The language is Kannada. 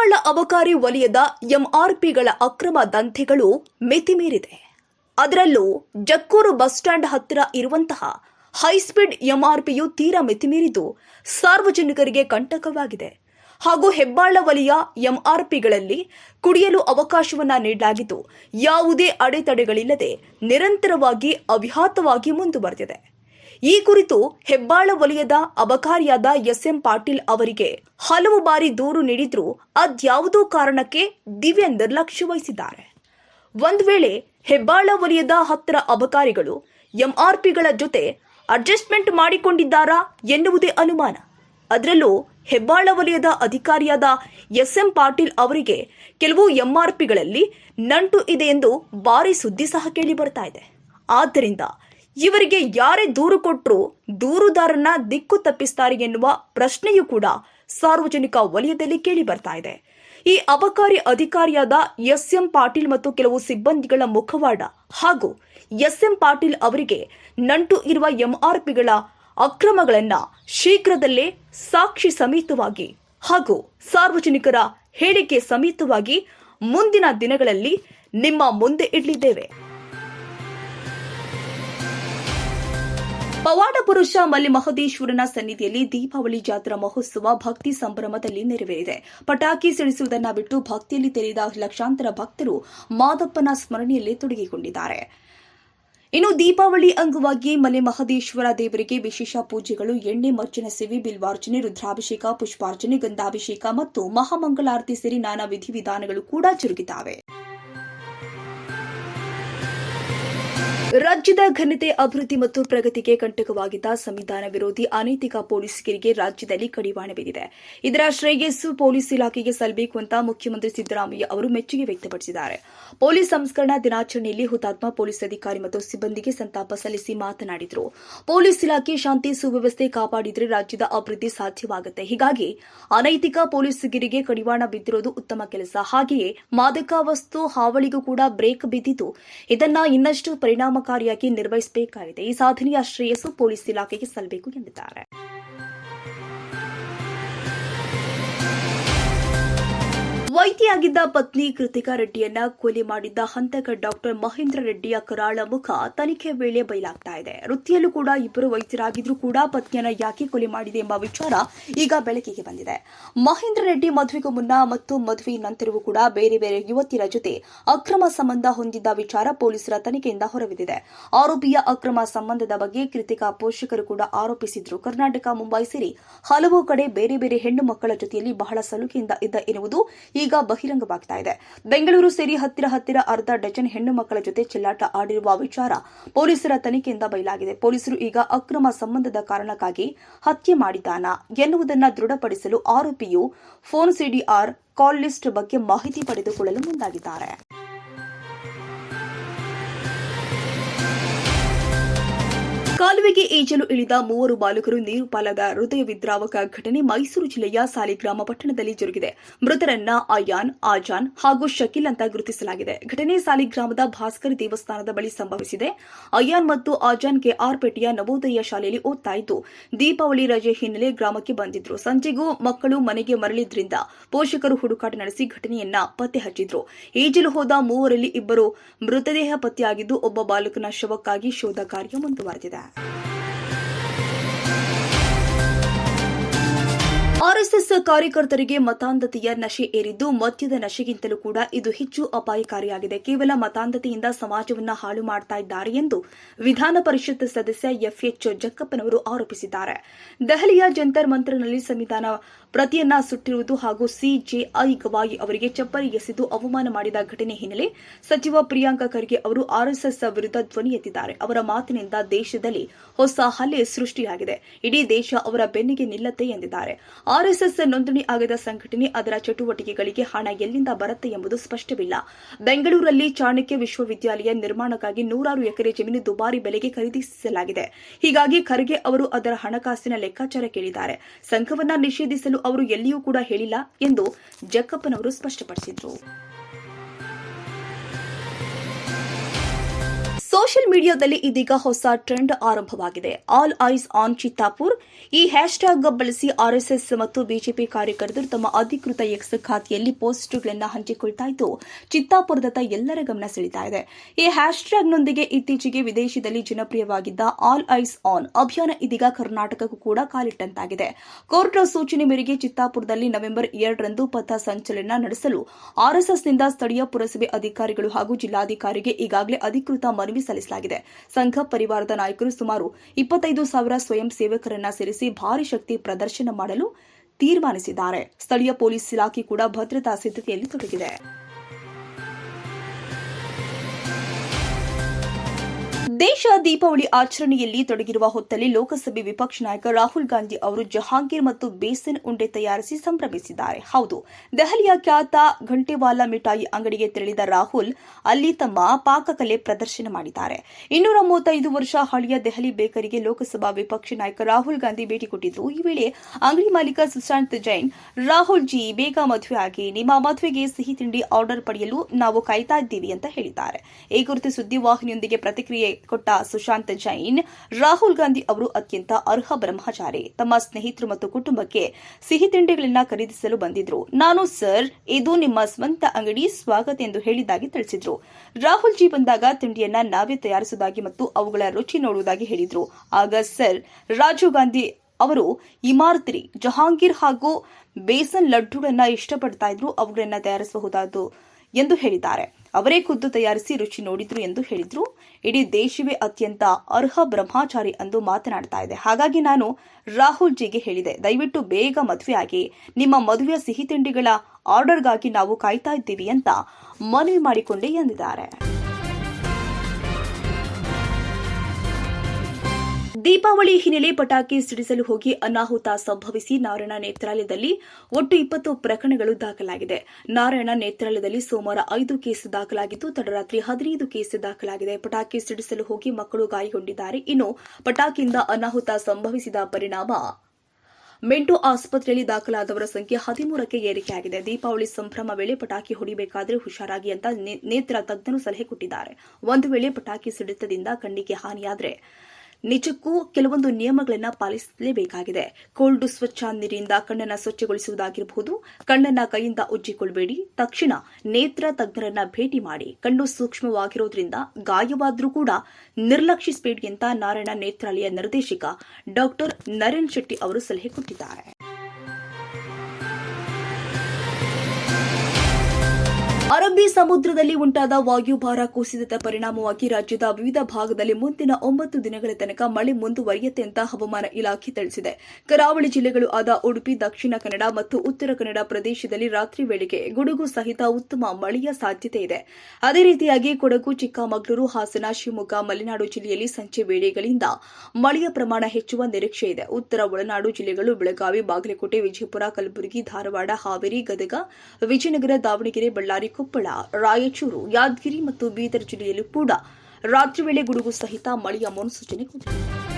ಹೆಬ್ಬಾಳ ಅಬಕಾರಿ ವಲಯದ ಎಂಆರ್ಪಿಗಳ ಅಕ್ರಮ ದಂಧೆಗಳು ಮಿತಿಮೀರಿದೆ. ಅದರಲ್ಲೂ ಜಕ್ಕೂರು ಬಸ್ ಸ್ಟ್ಯಾಂಡ್ ಹತ್ತಿರ ಇರುವಂತಹ ಹೈಸ್ಪೀಡ್ ಎಂಆರ್ಪಿಯು ತೀರಾ ಮಿತಿಮೀರಿದ್ದು ಸಾರ್ವಜನಿಕರಿಗೆ ಕಂಟಕವಾಗಿದೆ. ಹಾಗೂ ಹೆಬ್ಬಾಳ ವಲಯ ಎಂಆರ್ಪಿಗಳಲ್ಲಿ ಕುಡಿಯಲು ಅವಕಾಶವನ್ನು ನೀಡಲಾಗಿದ್ದು ಯಾವುದೇ ಅಡೆತಡೆಗಳಿಲ್ಲದೆ ನಿರಂತರವಾಗಿ ಅವ್ಯಾತವಾಗಿ ಮುಂದುವರೆದಿದೆ. ಈ ಕುರಿತು ಹೆಬ್ಬಾಳ ವಲಯದ ಅಬಕಾರಿಯಾದ ಎಸ್ಎಂ ಪಾಟೀಲ್ ಅವರಿಗೆ ಹಲವು ಬಾರಿ ದೂರು ನೀಡಿದ್ರೂ ಅದ್ಯಾವುದೋ ಕಾರಣಕ್ಕೆ ದಿವ್ಯ ನಿರ್ಲಕ್ಷ್ಯ ವಹಿಸಿದ್ದಾರೆ. ಒಂದು ವೇಳೆ ಹೆಬ್ಬಾಳ ವಲಯದ ಹತ್ತಿರ ಅಬಕಾರಿಗಳು ಎಂಆರ್ಪಿಗಳ ಜೊತೆ ಅಡ್ಜಸ್ಟ್ಮೆಂಟ್ ಮಾಡಿಕೊಂಡಿದ್ದಾರಾ ಎನ್ನುವುದೇ ಅನುಮಾನ. ಅದರಲ್ಲೂ ಹೆಬ್ಬಾಳ ವಲಯದ ಅಧಿಕಾರಿಯಾದ ಎಸ್ಎಂ ಪಾಟೀಲ್ ಅವರಿಗೆ ಕೆಲವು ಎಂಆರ್ಪಿಗಳಲ್ಲಿ ನಂಟು ಇದೆ ಎಂದು ಭಾರಿ ಸುದ್ದಿ ಸಹ ಕೇಳಿ ಬರ್ತಾ ಇದೆ. ಆದ್ದರಿಂದ ಇವರಿಗೆ ಯಾರೇ ದೂರು ಕೊಟ್ಟರೂ ದೂರುದಾರನ ದಿಕ್ಕು ತಪ್ಪಿಸ್ತಾರೆ ಎನ್ನುವ ಪ್ರಶ್ನೆಯೂ ಕೂಡ ಸಾರ್ವಜನಿಕ ವಲಯದಲ್ಲಿ ಕೇಳಿ ಬರ್ತಾ ಇದೆ. ಈ ಅಬಕಾರಿ ಅಧಿಕಾರಿಯಾದ ಎಸ್ಎಂ ಪಾಟೀಲ್ ಮತ್ತು ಕೆಲವು ಸಿಬ್ಬಂದಿಗಳ ಮುಖವಾಡ ಹಾಗೂ ಎಸ್ಎಂ ಪಾಟೀಲ್ ಅವರಿಗೆ ನಂಟು ಇರುವ ಎಂಆರ್ಪಿಗಳ ಅಕ್ರಮಗಳನ್ನು ಶೀಘ್ರದಲ್ಲೇ ಸಾಕ್ಷಿ ಸಮೇತವಾಗಿ ಹಾಗೂ ಸಾರ್ವಜನಿಕರ ಹೇಳಿಕೆ ಸಮೇತವಾಗಿ ಮುಂದಿನ ದಿನಗಳಲ್ಲಿ ನಿಮ್ಮ ಮುಂದೆ ಇಡಲಿದ್ದೇವೆ. ಪವಾಡ ಪುರುಷ ಮಲ್ಲಿ ಮಹದೇಶ್ವರನ ಸನ್ನಿಧಿಯಲ್ಲಿ ದೀಪಾವಳಿ ಜಾತ್ರಾ ಮಹೋತ್ಸವ ಭಕ್ತಿ ಸಂಭ್ರಮದಲ್ಲಿ ನೆರವೇರಿದೆ. ಪಟಾಕಿ ಸಿಡಿಸುವುದನ್ನ ಬಿಟ್ಟು ಭಕ್ತಿಯಲ್ಲಿ ತೆರೆದ ಲಕ್ಷಾಂತರ ಭಕ್ತರು ಮಾದಪ್ಪನ ಸ್ಮರಣೆಯಲ್ಲಿ ತೊಡಗಿಕೊಂಡಿದ್ದಾರೆ. ಇನ್ನು ದೀಪಾವಳಿ ಅಂಗವಾಗಿ ಮಲೆ ಮಹದೇಶ್ವರ ದೇವರಿಗೆ ವಿಶೇಷ ಪೂಜೆಗಳು, ಎಣ್ಣೆ ಮರ್ಚನ ಸೇವೆ ಬಿಲ್ವಾರ್ಜನೆ ರುದ್ರಾಭಿಷೇಕ, ಪುಷ್ಪಾರ್ಚನೆ, ಗಂಧಾಭಿಷೇಕ ಮತ್ತು ಮಹಾಮಂಗಳಾರತಿ ಸೇರಿ ನಾನಾ ವಿಧಿವಿಧಾನಗಳು ಕೂಡ ಜರುಗಿದ್ದಾವೆ. ರಾಜ್ಯದ ಘನತೆ ಅಭಿವೃದ್ಧಿ ಮತ್ತು ಪ್ರಗತಿಗೆ ಕಂಟಕವಾಗಿದ್ದ ಸಂವಿಧಾನ ವಿರೋಧಿ ಅನೈತಿಕ ಪೊಲೀಸರಿಗೆ ರಾಜ್ಯದಲ್ಲಿ ಕಡಿವಾಣ ಬಿದ್ದಿದೆ ಇದರ ಶ್ರೇಯಸ್ಸು ಪೊಲೀಸ್ ಇಲಾಖೆಗೆ ಸಲ್ಲಬೇಕು ಅಂತ ಮುಖ್ಯಮಂತ್ರಿ ಸಿದ್ದರಾಮಯ್ಯ ಅವರು ಮೆಚ್ಚುಗೆ ವ್ಯಕ್ತಪಡಿಸಿದ್ದಾರೆ. ಪೊಲೀಸ್ ಸಂಸ್ಕರಣಾ ದಿನಾಚರಣೆಯಲ್ಲಿ ಹುತಾತ್ಮ ಪೊಲೀಸ್ ಅಧಿಕಾರಿ ಮತ್ತು ಸಿಬ್ಬಂದಿಗೆ ಸಂತಾಪ ಸಲ್ಲಿಸಿ ಮಾತನಾಡಿದರು. ಪೊಲೀಸ್ ಇಲಾಖೆ ಶಾಂತಿ ಸುವ್ಯವಸ್ಥೆ ಕಾಪಾಡಿದರೆ ರಾಜ್ಯದ ಅಭಿವೃದ್ಧಿ ಸಾಧ್ಯವಾಗುತ್ತೆ. ಹೀಗಾಗಿ ಅನೈತಿಕ ಪೊಲೀಸರಿಗೆ ಕಡಿವಾಣ ಬಿದ್ದಿರೋದು ಉತ್ತಮ ಕೆಲಸ. ಹಾಗೆಯೇ ಮಾದಕ ವಸ್ತು ಹಾವಳಿಗೂ ಕೂಡ ಬ್ರೇಕ್ ಬಿದ್ದಿದ್ದು ಇದನ್ನ ಇನ್ನಷ್ಟು ಪರಿಣಾಮಕಾರಿಯಾಗಿ ನಿರ್ವಹಿಸಬೇಕಾಗಿದೆ. ಈ ಸಾಧನೆಯ ಶ್ರೇಯಸ್ಸು ಪೊಲೀಸ್ ಇಲಾಖೆಗೆ ಸಲ್ಲಬೇಕು ಎಂದಿದ್ದಾರೆ. ವೈದ್ಯೆಯಾಗಿದ್ದ ಪತ್ನಿ ಕೃತಿಕಾ ರೆಡ್ಡಿಯನ್ನ ಕೊಲೆ ಮಾಡಿದ್ದ ಹಂತಕ ಡಾಕ್ಟರ್ ಮಹೇಂದ್ರ ರೆಡ್ಡಿಯ ಕರಾಳ ಮುಖ ತನಿಖೆ ವೇಳೆ ಬಯಲಾಗ್ತಾ ಇದೆ. ವೃತ್ತಿಯಲ್ಲೂ ಕೂಡ ಇಬ್ಬರು ವೈದ್ಯರಾಗಿದ್ರು ಕೂಡ ಪತ್ನಿಯನ್ನ ಯಾಕೆ ಕೊಲೆ ಮಾಡಿದೆ ಎಂಬ ವಿಚಾರ ಈಗ ಬೆಳಕಿಗೆ ಬಂದಿದೆ. ಮಹೇಂದ್ರ ರೆಡ್ಡಿ ಮದುವೆಗೂ ಮುನ್ನ ಮತ್ತು ಮದುವೆ ನಂತರವೂ ಕೂಡ ಬೇರೆ ಬೇರೆ ಯುವತಿಯರ ಜೊತೆ ಅಕ್ರಮ ಸಂಬಂಧ ಹೊಂದಿದ್ದ ವಿಚಾರ ಪೊಲೀಸರ ತನಿಖೆಯಿಂದ ಹೊರಬಿದ್ದಿದೆ. ಆರೋಪಿಯ ಅಕ್ರಮ ಸಂಬಂಧದ ಬಗ್ಗೆ ಕೃತಿಕಾ ಪೋಷಕರು ಕೂಡ ಆರೋಪಿಸಿದ್ರು. ಕರ್ನಾಟಕ, ಮುಂಬೈ ಸೇರಿ ಹಲವು ಕಡೆ ಬೇರೆ ಬೇರೆ ಹೆಣ್ಣು ಮಕ್ಕಳ ಜೊತೆಯಲ್ಲಿ ಬಹಳ ಸಲುಕೆಯಿಂದ ಇದ್ದ ಎನ್ನುವುದು ಈಗ ಬಹಿರಂಗವಾಗ್ತಾ ಇದೆ. ಬೆಂಗಳೂರು ಸೇರಿ ಹತ್ತಿರ ಹತ್ತಿರ ಅರ್ಧ ಡಜನ್ ಹೆಣ್ಣು ಮಕ್ಕಳ ಜೊತೆ ಚೆಲ್ಲಾಟ ಆಡಿರುವ ವಿಚಾರ ಪೊಲೀಸರ ತನಿಖೆಯಿಂದ ಬಯಲಾಗಿದೆ. ಪೊಲೀಸರು ಈಗ ಅಕ್ರಮ ಸಂಬಂಧದ ಕಾರಣಕ್ಕಾಗಿ ಹತ್ಯೆ ಮಾಡಿದ್ದಾನಾ ಎನ್ನುವುದನ್ನು ದೃಢಪಡಿಸಲು ಆರೋಪಿಯು ಫೋನ್ ಸಿಡಿಆರ್ ಕಾಲ್ ಲಿಸ್ಟ್ ಬಗ್ಗೆ ಮಾಹಿತಿ ಪಡೆದುಕೊಳ್ಳಲು ಮುಂದಾಗಿದ್ದಾರೆ. ಕಾಲುವೆಗೆ ಈಜಲು ಇಳಿದ ಮೂವರು ಬಾಲಕರು ನೀರು ಪಾಲಾದ ಹೃದಯ ವಿದ್ರಾವಕ ಘಟನೆ ಮೈಸೂರು ಜಿಲ್ಲೆಯ ಸಾಲಿಗ್ರಾಮ ಪಟ್ಟಣದಲ್ಲಿ ಜರುಗಿದೆ. ಮೃತರನ್ನ ಅಯಾನ್, ಆಜಾನ್ ಹಾಗೂ ಶಕೀಲ್ ಅಂತ ಗುರುತಿಸಲಾಗಿದೆ. ಘಟನೆ ಸಾಲಿಗ್ರಾಮದ ಭಾಸ್ಕರ್ ದೇವಸ್ಥಾನದ ಬಳಿ ಸಂಭವಿಸಿದೆ. ಅಯಾನ್ ಮತ್ತು ಆಜಾನ್ ಕೆಆರ್ಪೇಟೆಯ ನವೋದಯ ಶಾಲೆಯಲ್ಲಿ ಓದ್ತಾ ಇದ್ದು ದೀಪಾವಳಿ ರಜೆ ಹಿನ್ನೆಲೆ ಗ್ರಾಮಕ್ಕೆ ಬಂದಿದ್ರು. ಸಂಜೆಗೂ ಮಕ್ಕಳು ಮನೆಗೆ ಮರಳಿದ್ರಿಂದ ಪೋಷಕರು ಹುಡುಕಾಟ ನಡೆಸಿ ಘಟನೆಯನ್ನ ಪತ್ತೆ ಹಚ್ಚಿದ್ರು ಈಜಲು ಹೋದ ಮೂವರಲ್ಲಿ ಇಬ್ಬರು ಮೃತದೇಹ ಪತ್ತೆಯಾಗಿದ್ದು, ಒಬ್ಬ ಬಾಲಕನ ಶವಕ್ಕಾಗಿ ಶೋಧ ಕಾರ್ಯ ಮುಂದುವರೆದಿದೆ. ಆರ್ಎಸ್ಎಸ್ ಕಾರ್ಯಕರ್ತರಿಗೆ ಮತಾಂಧತೆಯ ನಶೆ ಏರಿದ್ದು ಮದ್ಯದ ನಶೆಗಿಂತಲೂ ಕೂಡ ಇದು ಹೆಚ್ಚು ಅಪಾಯಕಾರಿಯಾಗಿದೆ. ಕೇವಲ ಮತಾಂಧತೆಯಿಂದ ಸಮಾಜವನ್ನ ಹಾಳು ಮಾಡ್ತಾ ಇದ್ದಾರೆ ಎಂದು ವಿಧಾನ ಪರಿಷತ್ ಸದಸ್ಯ ಎಫ್ಎಚ್ ಜಕ್ಕಪ್ಪನವರು ಆರೋಪಿಸಿದ್ದಾರೆ. ದೆಹಲಿಯ ಜಂತರ್ ಮಂತ್ರನಲ್ಲಿ ಸಂವಿಧಾನ ಪ್ರತಿಯನ್ನ ಸುಟ್ಟಿರುವುದು ಹಾಗೂ ಸಿಜೆಐ ಗವಾಯಿ ಅವರಿಗೆ ಚಪ್ಪಲಿ ಎಸೆದು ಅವಮಾನ ಮಾಡಿದ ಘಟನೆ ಹಿನ್ನೆಲೆ ಸಚಿವ ಪ್ರಿಯಾಂಕ ಖರ್ಗೆ ಅವರು ಆರ್ಎಸ್ಎಸ್ ವಿರುದ್ಧ ಧ್ವನಿ ಎತ್ತಿದ್ದಾರೆ. ಅವರ ಮಾತಿನಿಂದ ದೇಶದಲ್ಲಿ ಹೊಸ ಹಲ್ಲೆ ಸೃಷ್ಟಿಯಾಗಿದೆ. ಇಡೀ ದೇಶ ಅವರ ಬೆನ್ನಿಗೆ ನಿಲ್ಲತ್ತೆ ಎಂದಿದ್ದಾರೆ. ಆರ್ಎಸ್ಎಸ್ ನೋಂದಣಿ ಆಗದ ಸಂಘಟನೆ ಅದರ ಚಟುವಟಿಕೆಗಳಿಗೆ ಹಣ ಎಲ್ಲಿಂದ ಬರುತ್ತೆ ಎಂಬುದು ಸ್ಪಷ್ಟವಿಲ್ಲ. ಬೆಂಗಳೂರಲ್ಲಿ ಚಾಣಕ್ಯ ವಿಶ್ವವಿದ್ಯಾಲಯ ನಿರ್ಮಾಣಕ್ಕಾಗಿ ನೂರಾರು ಎಕರೆ ಜಮೀನು ದುಬಾರಿ ಬೆಲೆಗೆ ಖರೀದಿಸಲಾಗಿದೆ. ಹೀಗಾಗಿ ಖರ್ಗೆ ಅವರು ಅದರ ಹಣಕಾಸಿನ ಲೆಕ್ಕಾಚಾರ ಕೇಳಿದ್ದಾರೆ. ಸಂಘವನ್ನ ನಿಷೇಧಿಸಲು ಅವರು ಎಲ್ಲಿಯೂ ಕೂಡ ಹೇಳಿಲ್ಲ ಎಂದು ಜಕ್ಕಪ್ಪನವರು ಸ್ಪಷ್ಟಪಡಿಸಿದರು. ಸೋಷಿಯಲ್ ಮೀಡಿಯಾದಲ್ಲಿ ಇದೀಗ ಹೊಸ ಟ್ರೆಂಡ್ ಆರಂಭವಾಗಿದೆ. All eyes on Chittapur. ಈ ಹ್ಯಾಶ್ ಟ್ಯಾಗ್ ಬಳಸಿ ಆರ್ಎಸ್ಎಸ್ ಮತ್ತು ಬಿಜೆಪಿ ಕಾರ್ಯಕರ್ತರು ತಮ್ಮ ಅಧಿಕೃತ ಎಕ್ಸ್ ಖಾತೆಯಲ್ಲಿ ಪೋಸ್ಟ್ಗಳನ್ನು ಹಂಚಿಕೊಳ್ತಾ ಇದ್ದು, ಚಿತ್ತಾಪುರದತ್ತ ಎಲ್ಲರ ಗಮನ ಸೆಳೀತಾ ಇದೆ. ಈ ಹ್ಯಾಶ್ಟ್ಯಾಗ್ನೊಂದಿಗೆ ಇತ್ತೀಚೆಗೆ ವಿದೇಶದಲ್ಲಿ ಜನಪ್ರಿಯವಾಗಿದ್ದ ಆಲ್ ಐಸ್ ಆನ್ ಅಭಿಯಾನ ಇದೀಗ ಕರ್ನಾಟಕಕ್ಕೂ ಕೂಡ ಕಾಲಿಟ್ಟಂತಾಗಿದೆ. ಕೋರ್ಟ್ ಸೂಚನೆ ಮೇರೆಗೆ ಚಿತ್ತಾಪುರದಲ್ಲಿ ನವೆಂಬರ್ ಎರಡರಂದು ಪಥ ಸಂಚಲನ ನಡೆಸಲು ಆರ್ಎಸ್ಎಸ್ನಿಂದ ಸ್ಥಳೀಯ ಪುರಸಭೆ ಅಧಿಕಾರಿಗಳು ಹಾಗೂ ಜಿಲ್ಲಾಧಿಕಾರಿಗೆ ಈಗಾಗಲೇ ಅಧಿಕೃತ ಮನವಿ ಸಲ್ಲಿಸಲಾಗಿದೆ. ಸಂಘ ಪರಿವಾರದ ನಾಯಕರು ಸುಮಾರು ಇಪ್ಪತ್ತೈದು ಸಾವಿರ ಸ್ವಯಂ ಸೇವಕರನ್ನ ಸೇರಿಸಿ ಭಾರಿ ಶಕ್ತಿ ಪ್ರದರ್ಶನ ಮಾಡಲು ತೀರ್ಮಾನಿಸಿದ್ದಾರೆ. ಸ್ಥಳೀಯ ಪೊಲೀಸ್ ಇಲಾಖೆ ಕೂಡ ಭದ್ರತಾ ಸಿದ್ಧತೆಯಲ್ಲಿ ತೊಡಗಿದೆ. ದೇಶ ದೀಪಾವಳಿ ಆಚರಣೆಯಲ್ಲಿ ತೊಡಗಿರುವ ಹೊತ್ತಲ್ಲಿ ಲೋಕಸಭೆ ವಿಪಕ್ಷ ನಾಯಕ ರಾಹುಲ್ ಗಾಂಧಿ ಅವರು ಜಹಾಂಗೀರ್ ಮತ್ತು ಬೇಸನ್ ಉಂಡೆ ತಯಾರಿಸಿ ಸಂಭ್ರಮಿಸಿದ್ದಾರೆ. ಹೌದು, ದೆಹಲಿಯ ಖ್ಯಾತ ಘಂಟೆವಾಲಾ ಮಿಠಾಯಿ ಅಂಗಡಿಗೆ ತೆರಳಿದ ರಾಹುಲ್ ಅಲ್ಲಿ ತಮ್ಮ ಪಾಕಕಲೆ ಪ್ರದರ್ಶನ ಮಾಡಿದ್ದಾರೆ. ಇನ್ನೂರ ಮೂವತ್ತೈದು ವರ್ಷ ಹಳೆಯ ದೆಹಲಿ ಬೇಕರಿಗೆ ಲೋಕಸಭಾ ವಿಪಕ್ಷ ನಾಯಕ ರಾಹುಲ್ ಗಾಂಧಿ ಭೇಟಿ ಕೊಟ್ಟಿದ್ದು, ಈ ವೇಳೆ ಅಂಗಡಿ ಮಾಲೀಕ ಸುಶಾಂತ್ ಜೈನ್, ರಾಹುಲ್ ಜಿ ಬೇಗ ಮದುವೆ ಆಗಿ ನಿಮ್ಮ ಮದುವೆಗೆ ಸಿಹಿ ತಿಂಡಿ ಆರ್ಡರ್ ಪಡೆಯಲು ನಾವು ಕಾಯ್ತಾ ಇದ್ದೀವಿ ಅಂತ ಹೇಳಿದ್ದಾರೆ. ಈ ಕುರಿತು ಸುದ್ದಿವಾಹಿನಿಯೊಂದಿಗೆ ಪ್ರತಿಕ್ರಿಯೆ ಕೊಟ್ಟ ಸುಶಾಂತ್ ಜೈನ್, ರಾಹುಲ್ ಗಾಂಧಿ ಅವರು ಅತ್ಯಂತ ಅರ್ಹ ಬ್ರಹ್ಮಚಾರಿ. ತಮ್ಮ ಸ್ನೇಹಿತರು ಮತ್ತು ಕುಟುಂಬಕ್ಕೆ ಸಿಹಿ ತಿಂಡಿಗಳನ್ನ ಖರೀದಿಸಲು ಬಂದಿದ್ರು. ನಾನು, ಸರ್, ಇದು ನಿಮ್ಮ ಸ್ವಂತ ಅಂಗಡಿ, ಸ್ವಾಗತ ಎಂದು ಹೇಳಿದ್ದಾಗಿ ತಿಳಿಸಿದ್ರು. ರಾಹುಲ್ ಜಿ ಬಂದಾಗ ತಿಂಡಿಯನ್ನ ನಾವೇ ತಯಾರಿಸುವುದಾಗಿ ಮತ್ತು ಅವುಗಳ ರುಚಿ ನೋಡುವುದಾಗಿ ಹೇಳಿದ್ರು. ಆಗ, ಸರ್, ರಾಜೀವ್ ಗಾಂಧಿ ಅವರು ಇಮಾರತ್ರಿ, ಜಹಾಂಗೀರ್ ಹಾಗೂ ಬೇಸನ್ ಲಡ್ಡುಗಳನ್ನ ಇಷ್ಟಪಡ್ತಾ ಇದ್ರು. ಅವುಗಳನ್ನ ತಯಾರಿಸಬಹುದಾದ್ದು. ಎಂದು ಹೇಳಿದ್ದಾರೆ. ಅವರೇ ಖುದ್ದು ತಯಾರಿಸಿ ರುಚಿ ನೋಡಿದ್ರು ಎಂದು ಹೇಳಿದ್ರು. ಇಡೀ ದೇಶವೇ ಅತ್ಯಂತ ಅರ್ಹ ಬ್ರಹ್ಮಚಾರಿ ಎಂದು ಮಾತನಾಡ್ತಾ ಇದೆ. ಹಾಗಾಗಿ ನಾನು ರಾಹುಲ್ ಜಿಗೆ ಹೇಳಿದೆ. ದಯವಿಟ್ಟು ಬೇಗ ಮದುವೆಯಾಗಿ ನಿಮ್ಮ ಮದುವೆಯ ಸಿಹಿ ತಿಂಡಿಗಳ ಆರ್ಡರ್ಗಾಗಿ ನಾವು ಕಾಯ್ತಾ ಇದ್ದೀವಿ ಅಂತ ಮನವಿ ಮಾಡಿಕೊಂಡೆ ಎಂದಿದ್ದಾರೆ. ದೀಪಾವಳಿ ಹಿನ್ನೆಲೆ ಪಟಾಕಿ ಸಿಡಿಸಲು ಹೋಗಿ ಅನಾಹುತ ಸಂಭವಿಸಿ ನಾರಾಯಣ ನೇತ್ರಾಲಯದಲ್ಲಿ ಒಟ್ಟು ಇಪ್ಪತ್ತು ಪ್ರಕರಣಗಳು ದಾಖಲಾಗಿದೆ. ನಾರಾಯಣ ನೇತ್ರಾಲಯದಲ್ಲಿ ಸೋಮವಾರ ಐದು ಕೇಸ್ ದಾಖಲಾಗಿದ್ದು, ತಡರಾತ್ರಿ ಹದಿನೈದು ಕೇಸ್ ದಾಖಲಾಗಿದೆ. ಪಟಾಕಿ ಸಿಡಿಸಲು ಹೋಗಿ ಮಕ್ಕಳು ಗಾಯಗೊಂಡಿದ್ದಾರೆ. ಇನ್ನು ಪಟಾಕಿಯಿಂದ ಅನಾಹುತ ಸಂಭವಿಸಿದ ಪರಿಣಾಮ ಮೆಂಟೋ ಆಸ್ಪತ್ರೆಯಲ್ಲಿ ದಾಖಲಾದವರ ಸಂಖ್ಯೆ ಹದಿಮೂರಕ್ಕೆ ಏರಿಕೆಯಾಗಿದೆ. ದೀಪಾವಳಿ ಸಂಭ್ರಮ ವೇಳೆ ಪಟಾಕಿ ಹೊಡಿಬೇಕಾದ್ರೆ ಹುಷಾರಾಗಿ ಅಂತ ನೇತ್ರ ತಜ್ಞರು ಸಲಹೆ ಕೊಟ್ಟಿದ್ದಾರೆ. ಒಂದು ವೇಳೆ ಪಟಾಕಿ ಸಿಡಿತದಿಂದ ಕಣ್ಣಿಗೆ ಹಾನಿಯಾದ್ರೆ ನಿಜಕ್ಕೂ ಕೆಲವೊಂದು ನಿಯಮಗಳನ್ನು ಪಾಲಿಸಲೇಬೇಕಾಗಿದೆ. ಕೋಲ್ಡ್ ಸ್ವಚ್ಛ ನೀರಿನಿಂದ ಕಣ್ಣನ್ನು ಸ್ವಚ್ಛಗೊಳಿಸುವುದಾಗಿರಬಹುದು, ಕಣ್ಣನ್ನ ಕೈಯಿಂದ ಉಜ್ಜಿಕೊಳ್ಳಬೇಡಿ ತಕ್ಷಣ ನೇತ್ರ ತಜ್ಞರನ್ನ ಭೇಟಿ ಮಾಡಿ, ಕಣ್ಣು ಸೂಕ್ಷ್ಮವಾಗಿರೋದ್ರಿಂದ ಗಾಯವಾದ್ರೂ ಕೂಡ ನಿರ್ಲಕ್ಷಿಸಬೇಡಿ ಅಂತ ನಾರಾಯಣ ನೇತ್ರಾಲಯ ನಿರ್ದೇಶಕ ಡಾಕ್ಟರ್ ನರೇನ್ ಶೆಟ್ಟಿ ಅವರು ಸಲಹೆ ಕೊಟ್ಟಿದ್ದಾರೆ. ಅರಬ್ಬಿ ಸಮುದ್ರದಲ್ಲಿ ಉಂಟಾದ ವಾಯುಭಾರ ಕುಸಿತದ ಪರಿಣಾಮವಾಗಿ ರಾಜ್ಯದ ವಿವಿಧ ಭಾಗದಲ್ಲಿ ಮುಂದಿನ ಒಂಬತ್ತು ದಿನಗಳ ತನಕ ಮಳೆ ಮುಂದುವರಿಯುತ್ತೆ ಅಂತ ಹವಾಮಾನ ಇಲಾಖೆ ತಿಳಿಸಿದೆ. ಕರಾವಳಿ ಜಿಲ್ಲೆಗಳು ಆದ ಉಡುಪಿ, ದಕ್ಷಿಣ ಕನ್ನಡ ಮತ್ತು ಉತ್ತರ ಕನ್ನಡ ಪ್ರದೇಶದಲ್ಲಿ ರಾತ್ರಿ ವೇಳೆಗೆ ಗುಡುಗು ಸಹಿತ ಉತ್ತಮ ಮಳೆಯ ಸಾಧ್ಯತೆ ಇದೆ. ಅದೇ ರೀತಿಯಾಗಿ ಕೊಡಗು, ಚಿಕ್ಕಮಗಳೂರು, ಹಾಸನ, ಶಿವಮೊಗ್ಗ, ಮಲೆನಾಡು ಜಿಲ್ಲೆಯಲ್ಲಿ ಸಂಜೆ ವೇಳೆಗಳಿಂದ ಮಳೆಯ ಪ್ರಮಾಣ ಹೆಚ್ಚುವ ನಿರೀಕ್ಷೆ ಇದೆ. ಉತ್ತರ ಒಳನಾಡು ಜಿಲ್ಲೆಗಳು ಬೆಳಗಾವಿ, ಬಾಗಲಕೋಟೆ, ವಿಜಯಪುರ, ಕಲಬುರಗಿ, ಧಾರವಾಡ, ಹಾವೇರಿ, ಗದಗ, ವಿಜಯನಗರ, ದಾವಣಗೆರೆ, ಬಳ್ಳಾರಿ ಕೊಪ್ಪಳ ರಾಯಚೂರು ಯಾದಗಿರಿ ಮತ್ತು ಬೀದರ್ ಜಿಲ್ಲೆಯಲ್ಲೂ ಕೂಡ ರಾತ್ರಿ ವೇಳೆ ಗುಡುಗು ಸಹಿತ ಮಳೆಯ ಮುನ್ಸೂಚನೆ ಕೊಟ್ಟಿದೆ.